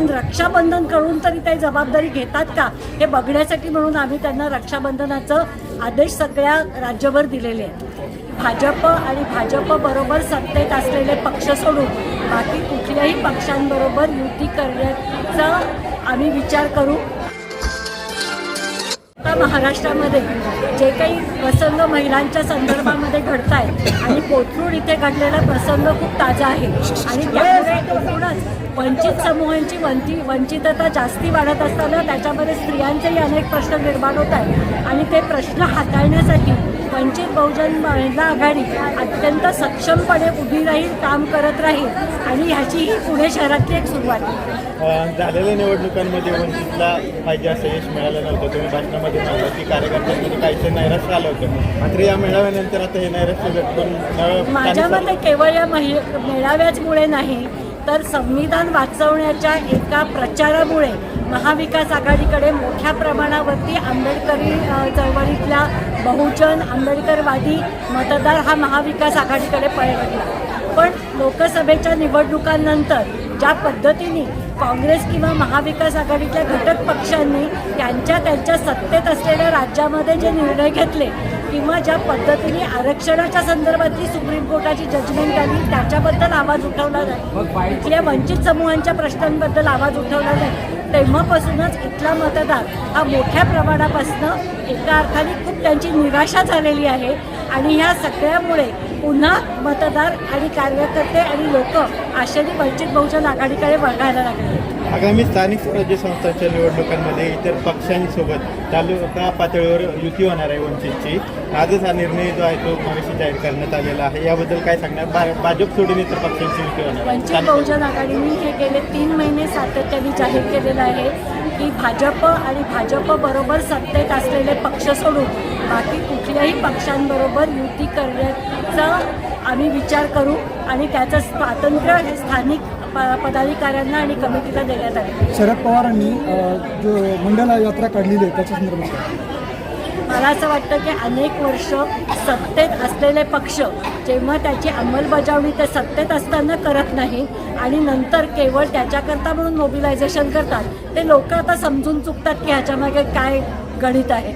पण रक्षाबंधन करून तरी ते जबाबदारी घेतात का? हे बघण्यासाठी म्हणून आम्ही त्यांना रक्षाबंधनाचं आदेश सगळ्या राज्यभर दिलेले आहेत. भाजप आणि भाजप बरोबर सत्तेत असलेले पक्ष सोडून बाकी कुठल्याही पक्षांबरोबर युती करण्याचा आम्ही विचार करू. आता महाराष्ट्रामध्ये जे काही प्रसंग महिलांच्या संदर्भामध्ये घडत आहेत आणि कोथरूड इथे घडलेला प्रसंग खूप ताजा आहे. आणि त्यामुळे एकूणच वंचित समूहांची वंची वंचितता जास्ती वाढत असताना त्याच्यामध्ये स्त्रियांचेही अनेक प्रश्न निर्माण होत आहेत. आणि ते प्रश्न हाताळण्यासाठी वंचित बहुजन महिला आघाडी अत्यंत सक्षमपणे उभी राहील काम करत राहील आणि ह्याची ही पुणे शहरातली एक सुरुवात. आहे झालेल्या निवडणुकांमध्ये वंचितला पाहिजे असं यश मिळालं नव्हतं. तुम्ही भाषणामध्ये म्हणलं की कार्यकर्त्यांमध्ये काहीसे नैराश्य आलं होतं. मात्र या मेळाव्यानंतर आता हे नैराश्य व्यक्तून नवं माझ्या मते केवळ या महि मेळाव्याचमुळे नाही तर संविधान वाचवण्याच्या एका प्रचारामुळे महाविकास आघाडीकडे मोठ्या प्रमाणावरती आंबेडकरी चळवळीतल्या बहुजन आंबेडकरवादी मतदार हा महाविकास आघाडीकडे पळवला. पण लोकसभेच्या निवडणुकांनंतर ज्या पद्धतीने काँग्रेस किंवा महाविकास आघाडीच्या घटक पक्षांनी त्यांच्या त्यांच्या सत्तेत असलेल्या राज्यामध्ये जे निर्णय घेतले किंवा ज्या पद्धतीने आरक्षणाच्या संदर्भातली सुप्रीम कोर्टाची जजमेंट आली त्याच्याबद्दल आवाज उठवला नाही. इथल्या वंचित समूहांच्या प्रश्नांबद्दल आवाज उठवला नाही. तेव्हापासूनच इथला मतदार हा मोठ्या प्रमाणापासून एका अर्थाने खूप त्यांची निराशा झालेली आहे. आणि ह्या सगळ्यामुळे पुन्हा मतदार आणि कार्यकर्ते आणि लोक आशाने वंचित बहुजन आघाडीकडे वळायला लागले. आगामी स्थानिक स्वराज्य संस्थांच्या निवडणुकांमध्ये इतर पक्षांसोबत तालुका पातळीवर युती होणार आहे वंचितची. आजच हा निर्णय जो आहे तो मगाशी जाहीर करण्यात आलेला आहे. याबद्दल काय सांगणार? भाजप सोडून इतर पक्षांची युती होणार वंचित बहुजन आघाडीने हे गेले तीन महिने सातत्याने जाहीर केलेलं आहे की भाजप आणि भाजप बरोबर सत्तेत असलेले पक्ष सोडून बाकी कुठल्याही पक्षांबरोबर युती करण्याचा आम्ही विचार करू आणि त्याचं स्वातंत्र्य हे स्थानिक प- पदाधिकाऱ्यांना आणि कमिटीला देण्यात आले शरद पवारांनी जो मंडला यात्रा काढलेली आहे त्याच्या संदर्भात? मला असं वाटतं की अनेक वर्ष सत्तेत असलेले पक्ष जेव्हा त्याची अंमलबजावणी ते सत्तेत असताना करत नाही आणि नंतर केवळ त्याच्याकरता म्हणून मोबिलायझेशन करतात ते लोक आता समजून चुकतात की ह्याच्यामागे काय गणित आहे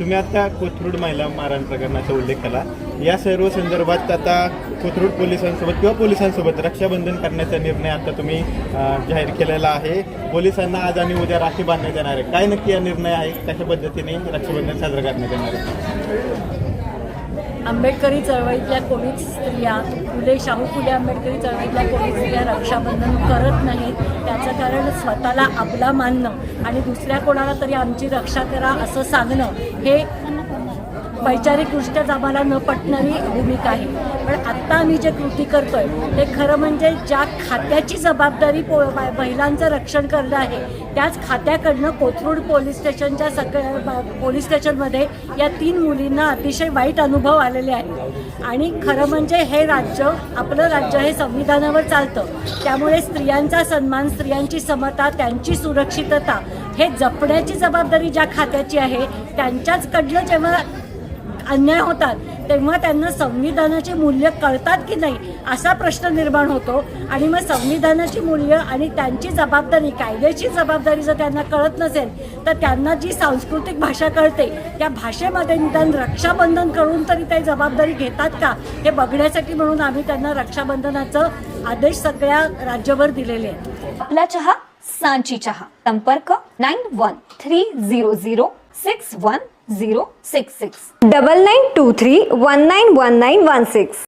तुम्ही आता कोथरूड महिला मारहाण प्रकरणाचा उल्लेख केला. या सर्व संदर्भात आता कोथरूड पोलिसांसोबत किंवा पोलिसांसोबत रक्षाबंधन करण्याचा निर्णय आता तुम्ही जाहीर केलेला आहे. पोलिसांना आज आणि उद्या राखी बांधण्यात येणार आहे. काय नक्की हा निर्णय आहे? कशा पद्धतीने रक्षाबंधन साजरं करण्यात येणार आहे? आंबेडकरी चळवळीतल्या कोणीच स्त्रिया फुले शाहू फुले आंबेडकरी चळवळीतल्या कोणीच स्त्रिया रक्षाबंधन करत नाहीत. त्याचं कारण स्वतःला आपला मानणं आणि दुसऱ्या कोणाला तरी आमची रक्षा करा असं सांगणं हे वैचारिकदृष्ट्याच आम्हाला न पटणारी भूमिका आहे. पण आत्ता आम्ही जे कृती करतोय ते खरं म्हणजे ज्या खात्याची जबाबदारी पो महिलांचं रक्षण करणं आहे त्याच खात्याकडनं कोथरूड पोलीस स्टेशनच्या सगळ्या पोलीस स्टेशनमध्ये या तीन मुलींना अतिशय वाईट अनुभव आलेले आहेत. आणि खरं म्हणजे हे राज्य आपलं राज्य हे संविधानावर चालतं. त्यामुळे स्त्रियांचा सन्मान स्त्रियांची समता त्यांची सुरक्षितता हे जपण्याची जबाबदारी ज्या खात्याची आहे त्यांच्याचकडलं जेव्हा अन्याय होतात तेव्हा त्यांना संविधानाची मूल्य कळतात की नाही असा प्रश्न निर्माण होतो. आणि मग संविधानाची मूल्य आणि त्यांची जबाबदारी कायद्याची जबाबदारी जर त्यांना कळत नसेल तर त्यांना जी सांस्कृतिक भाषा कळते त्या भाषेमध्ये निदान रक्षाबंधन करून तरी ते जबाबदारी घेतात का? हे बघण्यासाठी म्हणून आम्ही त्यांना रक्षाबंधनाचं आदेश सगळ्या राज्यभर दिलेले आहेत. आपला चहा सांची चहा. संपर्क nine one three zero zero six one zero six six double nine two three one nine one nine one six